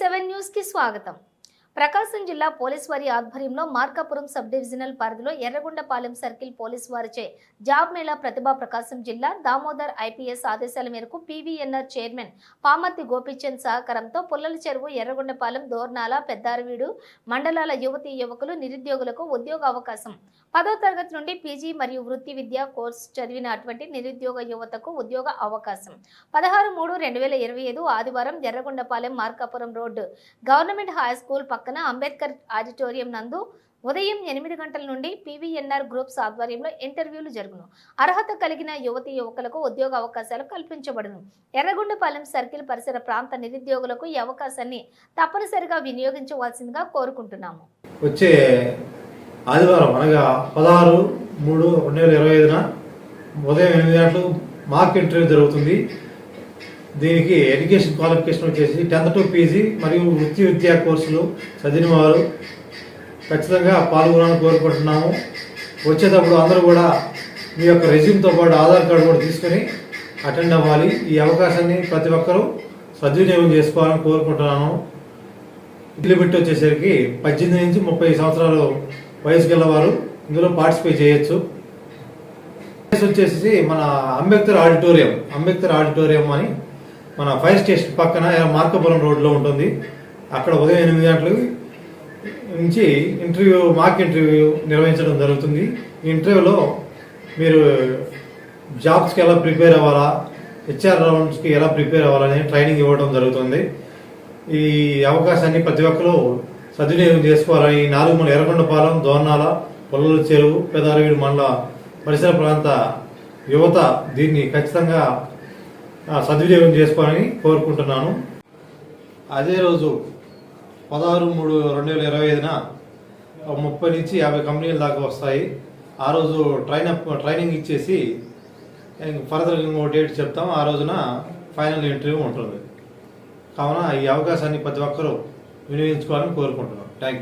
Seven న్యూస్కి స్వాగతం. ప్రకాశం జిల్లా పోలీస్ వారి ఆధ్వర్యంలో మార్కాపురం సబ్ డివిజనల్ పరిధిలో ఎర్రగొండపాలెం సర్కిల్ పోలీస్ వారిచే జాబ్ మేళా ప్రతిభా ప్రకాశం జిల్లా దామోదర్ ఐపీఎస్ ఆదేశాల మేరకు పీవీఎన్ఆర్ చైర్మన్ పామర్తి గోపీచంద్ సహకారంతో పుల్లల చెరువు ఎర్రగొండపాలెం దోర్నాల పెద్దారవీడు మండలాల యువతీ యువకులు నిరుద్యోగులకు ఉద్యోగ అవకాశం. పదో తరగతి నుండి పీజీ మరియు వృత్తి విద్యా కోర్సు చదివిన అటువంటి నిరుద్యోగ యువతకు ఉద్యోగ అవకాశం. పదహారు మూడు రెండు వేల ఇరవై ఐదు ఆదివారం Yerragondapalem Markapuram road government high school పక్క పక్కన అంబేద్కర్ ఆడిటోరియం నందు ఉదయం ఎనిమిది గంటల నుండి పీవీఎన్ఆర్ గ్రూప్స్ ఆధ్వర్యంలో ఇంటర్వ్యూలు జరుగును. అర్హత కలిగిన యువతి యువకులకు ఉద్యోగ అవకాశాలు కల్పించబడును. ఎర్రగొండపాలెం సర్కిల్ పరిసర ప్రాంత నిరుద్యోగులకు ఈ అవకాశాన్ని తప్పనిసరిగా వినియోగించవలసిందిగా కోరుకుంటున్నాము. వచ్చే ఆదివారం అనగా పదహారు మూడు రెండు వేల ఇరవై ఐదున ఉదయం ఎనిమిది గంటలకు మార్క్ ఇంటర్వ్యూ జరుగుతుంది. దీనికి ఎడ్యుకేషన్ క్వాలిఫికేషన్ వచ్చేసి టెన్త్ టు పీజీ మరియు వృత్తి విద్యా కోర్సులు చదివిన వారు ఖచ్చితంగా పాల్గొనాలని కోరుకుంటున్నాము. వచ్చేటప్పుడు అందరూ కూడా మీ యొక్క రెజ్యూమ్తో పాటు ఆధార్ కార్డు కూడా తీసుకొని అటెండ్ అవ్వాలి. ఈ అవకాశాన్ని ప్రతి ఒక్కరూ సద్వినియోగం చేసుకోవాలని కోరుకుంటున్నాను లిమిట్ వచ్చేసరికి పద్దెనిమిది నుంచి ముప్పై సంవత్సరాలు వయసు గలవారు ఇందులో పార్టిసిపేట్ చేయొచ్చు. ప్లేస్ వచ్చేసి మన అంబేద్కర్ ఆడిటోరియం అంబేద్కర్ ఆడిటోరియం అని మన ఫైర్ స్టేషన్ పక్కన మార్కపురం రోడ్లో ఉంటుంది. అక్కడ ఉదయం ఎనిమిది గంటలకు నుంచి ఇంటర్వ్యూ మాక్ ఇంటర్వ్యూ నిర్వహించడం జరుగుతుంది. ఈ ఇంటర్వ్యూలో మీరు జాబ్స్కి ఎలా ప్రిపేర్ అవ్వాలా హెచ్ఆర్ రౌండ్స్కి ఎలా ప్రిపేర్ అవ్వాలని ట్రైనింగ్ ఇవ్వడం జరుగుతుంది. ఈ అవకాశాన్ని ప్రతి ఒక్కరూ సద్వినియోగం చేసుకోవాలని ఈ నాలుగు మన ఎర్రగొండపాలెం దోర్నాల పొల్లల చెరువు పెదారవీడు మండల పరిసర ప్రాంత యువత దీన్ని ఖచ్చితంగా సద్వినియోగం చేసుకోవాలని కోరుకుంటున్నాను. అదే రోజు పదహారు మూడు రెండు వేల ఇరవై ఐదున ముప్పై నుంచి యాభై కంపెనీల దాకా వస్తాయి. ఆ రోజు ట్రైన్ అప్ ట్రైనింగ్ ఇచ్చేసి ఫర్దర్ ఇంకో డేట్ చెప్తాం. ఆ రోజున ఫైనల్ ఇంటర్వ్యూ ఉంటుంది. కావున ఈ అవకాశాన్ని ప్రతి ఒక్కరూ వినియోగించుకోవాలని కోరుకుంటున్నాను థ్యాంక్ యూ